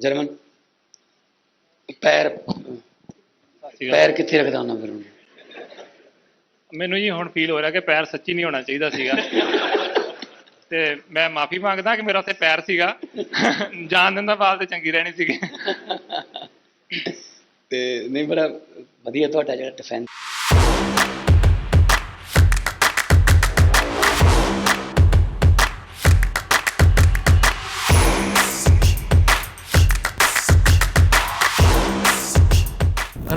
German ਪੈਰ ਪੈਰ ਕਿੱਥੇ ਰੱਖਦਾ ਹੁੰਦਾ ਫਿਰ? ਮੈਨੂੰ ਜੀ ਹੁਣ ਫੀਲ ਹੋ ਰਿਹਾ ਕਿ ਪੈਰ ਸੱਚੀ ਨਹੀਂ ਹੋਣਾ ਚਾਹੀਦਾ ਸੀਗਾ। ਤੇ ਮੈਂ ਮਾਫੀ ਮੰਗਦਾ ਕਿ ਮੇਰਾ ਉੱਥੇ ਪੈਰ ਸੀਗਾ। ਜਾਨ ਦਿੰਦਾ ਬਾਲ ਤੇ ਚੰਗੀ ਰਹਿਣੀ ਸੀਗੀ। ਤੇ ਨਹੀਂ ਬੜਾ ਵਧੀਆ ਤੁਹਾਡਾ ਜਿਹੜਾ ਡਿਫੈਂਸ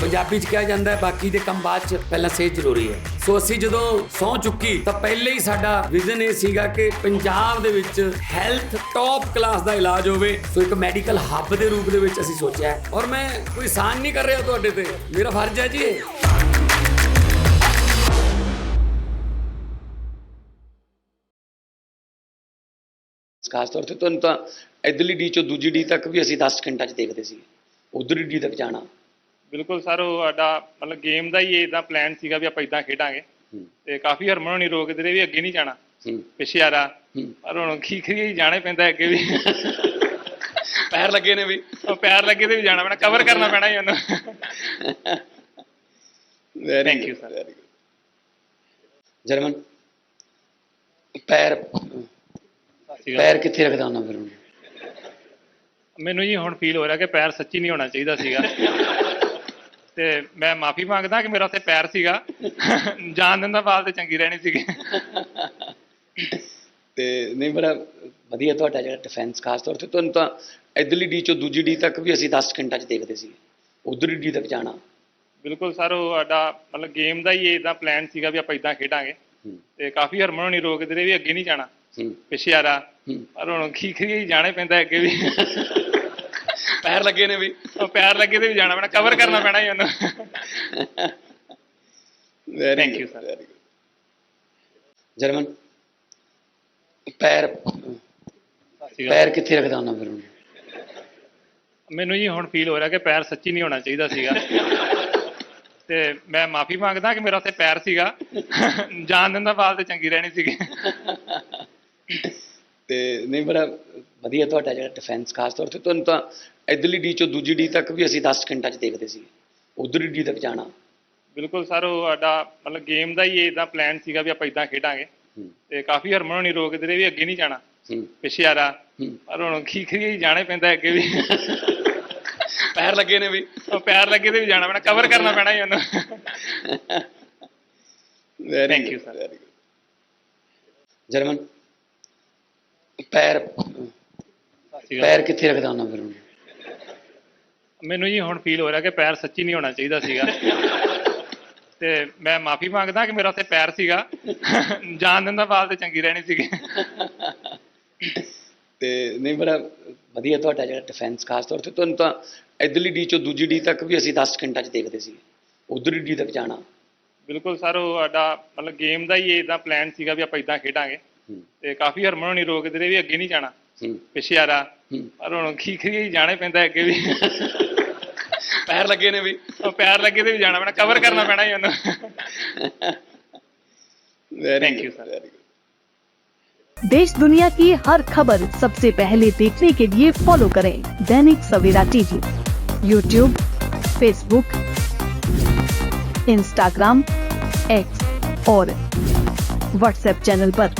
ਪੰਜਾਬੀ 'ਚ ਕਿਹਾ ਜਾਂਦਾ ਹੈ, ਬਾਕੀ ਦੇ ਕੰਮ ਬਾਅਦ 'ਚ ਪਹਿਲਾਂ ਸਿਹਤ ਜ਼ਰੂਰੀ ਹੈ। ਸੋ ਅਸੀਂ ਜਦੋਂ ਸਹੁੰ ਚੁੱਕੀ, ਤਾਂ ਪਹਿਲੇ ਹੀ ਸਾਡਾ ਵਿਜ਼ਨ ਇਹ ਸੀਗਾ ਕਿ ਪੰਜਾਬ ਦੇ ਵਿੱਚ ਹੈਲਥ ਟੌਪ ਕਲਾਸ ਦਾ ਇਲਾਜ ਹੋਵੇ। ਸੋ ਇੱਕ ਮੈਡੀਕਲ ਹੱਬ ਦੇ ਰੂਪ ਦੇ ਵਿੱਚ ਅਸੀਂ ਸੋਚਿਆ ਔਰ ਮੈਂ ਕੋਈ ਸਾਨ ਨਹੀਂ ਕਰ ਰਿਹਾ ਤੁਹਾਡੇ ਤੇ। ਮੇਰਾ ਫਰਜ਼ ਹੈ ਜੀ ਇਹ। ਖਾਸ ਤੌਰ ਤੇ ਤੁਹਾਨੂੰ ਤਾਂ ਇਧਰਲੀ ਡੀ ਚੋਂ ਦੂਜੀ ਡੀ ਤੱਕ ਵੀ ਅਸੀਂ 10 ਘੰਟਾ ਚ ਦੇਖਦੇ ਸੀ ਉਧਰਲੀ ਡੀ ਤੱਕ ਜਾਣਾ। ਬਿਲਕੁਲ ਸਰ ਉਹ ਸਾਡਾ ਮਤਲਬ ਗੇਮ ਦਾ ਹੀ ਇਦਾਂ ਪਲਾਨ ਸੀਗਾ ਵੀ ਆਪਾਂ ਇਦਾਂ ਖੇਡਾਂਗੇ। ਤੇ ਕਾਫੀ ਹਰਮਨ ਹੋਣੀ ਰੋਕਦੇ ਰਹੇ ਵੀ ਅੱਗੇ ਨਹੀਂ ਜਾਣਾ। ਪਿੱਛੇ ਆ ਰਾ। ਹੂੰ। ਪਰ ਹੁਣ ਕੀ ਕਰੀਏ ਜਾਣੇ ਪੈਂਦਾ ਅੱਗੇ ਵੀ। ਪੈਰ ਲੱਗੇ ਨੇ ਵੀ। ਉਹ ਪੈਰ ਲੱਗੇ ਤੇ ਵੀ ਜਾਣਾ ਪੈਣਾ ਕਵਰ ਕਰਨਾ ਪੈਣਾ ਹੀ ਉਹਨੂੰ। Very Thank you, sir. German ਪੈਰ ਪੈਰ ਕਿੱਥੇ ਰੱਖਦਾ ਹੁੰਦਾ ਫਿਰ ਮੈਨੂੰ ਜੀ ਹੁਣ ਫੀਲ ਹੋ ਰਿਹਾ ਕਿ ਪੈਰ ਸੱਚੀ ਨਹੀਂ ਹੋਣਾ ਚਾਹੀਦਾ ਸੀਗਾ। ਤੇ ਮੈਂ ਮਾਫੀ ਮੰਗਦਾ ਕਿ ਮੇਰਾ ਉੱਥੇ ਪੈਰ ਸੀਗਾ। ਜਾਨ ਦਿੰਦਾ ਬਾਲ ਤੇ ਚੰਗੀ ਰਹਿਣੀ ਸੀਗੀ। ਤੇ ਨਹੀਂ ਬੜਾ ਵਧੀਆ ਤੁਹਾਡਾ ਜਿਹੜਾ ਡਿਫੈਂਸ ਖਾਸ ਤੌਰ ਤੇ ਤੁਹਾਨੂੰ ਤਾਂ ਇਧਰਲੀ ਡੀ ਚੋਂ ਦੂਜੀ ਡੀ ਤੱਕ ਵੀ ਅਸੀਂ 10 ਘੰਟਾ ਚ ਦੇਖਦੇ ਸੀ। ਉਧਰਲੀ ਡੀ ਤੱਕ ਜਾਣਾ। ਬਿਲਕੁਲ ਸਰ ਉਹ ਸਾਡਾ ਮਤਲਬ ਗੇਮ ਦਾ ਹੀ ਇਦਾਂ ਪਲਾਨ ਸੀਗਾ ਵੀ ਆਪਾਂ ਇਦਾਂ ਖੇਡਾਂਗੇ। ਤੇ ਕਾਫੀ ਹਰਮਨ ਹੋਣੀ ਰੋਕਦੇ ਰਹੇ ਵੀ ਅੱਗੇ ਨਹੀਂ ਜਾਣਾ। ਹੂੰ, ਪਿੱਛੇ ਆ ਰਾ। ਹੂੰ। ਪਰ ਹੁਣ ਕੀ ਕਰੀਏ ਜਾਣੇ ਪੈਂਦਾ ਅੱਗੇ ਵੀ। ਪੈਰ ਲੱਗੇ ਨੇ ਵੀ। ਉਹ ਪੈਰ ਲੱਗੇ ਤੇ ਵੀ ਜਾਣਾ ਪੈਣਾ ਕਵਰ ਕਰਨਾ ਪੈਣਾ ਹੀ ਉਹਨੂੰ। Very Thank you, sir. German ਪੈਰ ਪੈਰ ਕਿੱਥੇ ਰੱਖਦਾ ਹੁੰਦਾ ਫਿਰ ਮੈਨੂੰ ਜੀ ਹੁਣ ਫੀਲ ਹੋ ਰਿਹਾ ਕਿ ਪੈਰ ਸੱਚੀ ਨਹੀਂ ਹੋਣਾ ਚਾਹੀਦਾ ਸੀਗਾ। ਤੇ ਮੈਂ ਮਾਫੀ ਮੰਗਦਾ ਕਿ ਮੇਰਾ ਉੱਥੇ ਪੈਰ ਸੀਗਾ। ਜਾਨ ਦਿੰਦਾ ਬਾਲ ਤੇ ਚੰਗੀ ਰਹਿਣੀ ਸੀਗੀ। ਤੇ ਨਹੀਂ ਬੜਾ ਵਧੀਆ ਤੁਹਾਡਾ ਜਿਹੜਾ ਡਿਫੈਂਸ ਖਾਸ ਤੌਰ ਤੇ ਤੁਹਾਨੂੰ ਤਾਂ ਇਧਰਲੀ ਡੀ ਚੋਂ ਦੂਜੀ ਡੀ ਤੱਕ ਵੀ ਅਸੀਂ 10 ਘੰਟਾ ਚ ਦੇਖਦੇ ਸੀ। ਉਧਰਲੀ ਡੀ ਤੱਕ ਜਾਣਾ। ਬਿਲਕੁਲ ਸਰ ਉਹ ਸਾਡਾ ਮਤਲਬ ਗੇਮ ਦਾ ਹੀ ਇਦਾਂ ਪਲਾਨ ਸੀਗਾ ਵੀ ਆਪਾਂ ਇਦਾਂ ਖੇਡਾਂਗੇ। ਤੇ ਕਾਫੀ ਹਰਮਨ ਹੋਣੀ ਰੋਕਦੇ ਰਹੇ ਵੀ ਅੱਗੇ ਨਹੀਂ ਜਾਣਾ। ਪਿੱਛੇ ਆ ਰਾ। ਹੂੰ। ਪਰ ਹੁਣ ਕੀ ਕਰੀਏ ਜਾਣੇ ਪੈਂਦਾ ਅੱਗੇ ਵੀ। ਪੈਰ ਲੱਗੇ ਨੇ ਵੀ। ਉਹ ਪੈਰ ਲੱਗੇ ਤੇ ਵੀ ਜਾਣਾ ਪੈਣਾ ਕਵਰ ਕਰਨਾ ਪੈਣਾ ਹੀ ਉਹਨੂੰ। Very Thank you, sir. German ਪੈਰ ਪੈਰ ਕਿੱਥੇ ਰੱਖਦਾ ਹੁੰਦਾ ਫਿਰ ਹੁਣ ਮੈਨੂੰ ਜੀ ਹੁਣ ਫੀਲ ਹੋ ਰਿਹਾ ਕਿ ਪੈਰ ਸੱਚੀ ਨਹੀਂ ਹੋਣਾ ਚਾਹੀਦਾ ਸੀਗਾ। ਤੇ ਮੈਂ ਮਾਫੀ ਮੰਗਦਾ ਕਿ ਮੇਰਾ ਉੱਥੇ ਪੈਰ ਸੀਗਾ। ਜਾਨ ਦਿੰਦਾ ਬਾਲ ਤੇ ਚੰਗੀ ਰਹਿਣੀ ਸੀਗੀ। ਤੇ ਨਹੀਂ ਬੜਾ ਵਧੀਆ ਤੁਹਾਡਾ ਜਿਹੜਾ ਡਿਫੈਂਸ ਖਾਸ ਤੌਰ ਤੇ ਤੁਹਾਨੂੰ ਤਾਂ ਇਧਰਲੀ ਡੀ ਚੋਂ ਦੂਜੀ ਡੀ ਤੱਕ ਵੀ ਅਸੀਂ 10 ਘੰਟਾ ਚ ਦੇਖਦੇ ਸੀ। ਉਧਰਲੀ ਡੀ ਤੱਕ ਜਾਣਾ। ਬਿਲਕੁਲ ਸਰ ਉਹ ਸਾਡਾ ਮਤਲਬ ਗੇਮ ਦਾ ਹੀ ਇਦਾਂ ਪਲਾਨ ਸੀਗਾ ਵੀ ਆਪਾਂ ਇਦਾਂ ਖੇਡਾਂਗੇ। ਤੇ ਕਾਫੀ ਹਰਮਨ ਹੋਣੀ ਰੋਕਦੇ ਰਹੇ ਵੀ ਅੱਗੇ ਨਹੀਂ ਜਾਣਾ। ਹੂੰ, ਪਿੱਛੇ ਆ ਰਾ ਹੂੰ। ਪਰ ਹੁਣ ਕੀ ਕਰੀਏ ਜਾਣੇ ਪੈਂਦਾ ਅੱਗੇ ਵੀ ਪੈਰ ਲੱਗੇ ਨੇ ਵੀ ਉਹ ਪੈਰ ਲੱਗੇ ਤੇ ਵੀ ਜਾਣਾ ਪੈਣਾ ਕਵਰ ਕਰਨਾ ਪੈਣਾ ਹੀ ਉਹਨੂੰ ਵੈਰੀ Thank you, sir. देश दुनिया की हर खबर सबसे पहले देखने के लिए फॉलो करें Dainik Savera TV YouTube Facebook Instagram X और व्हाट्सएप चैनल पर।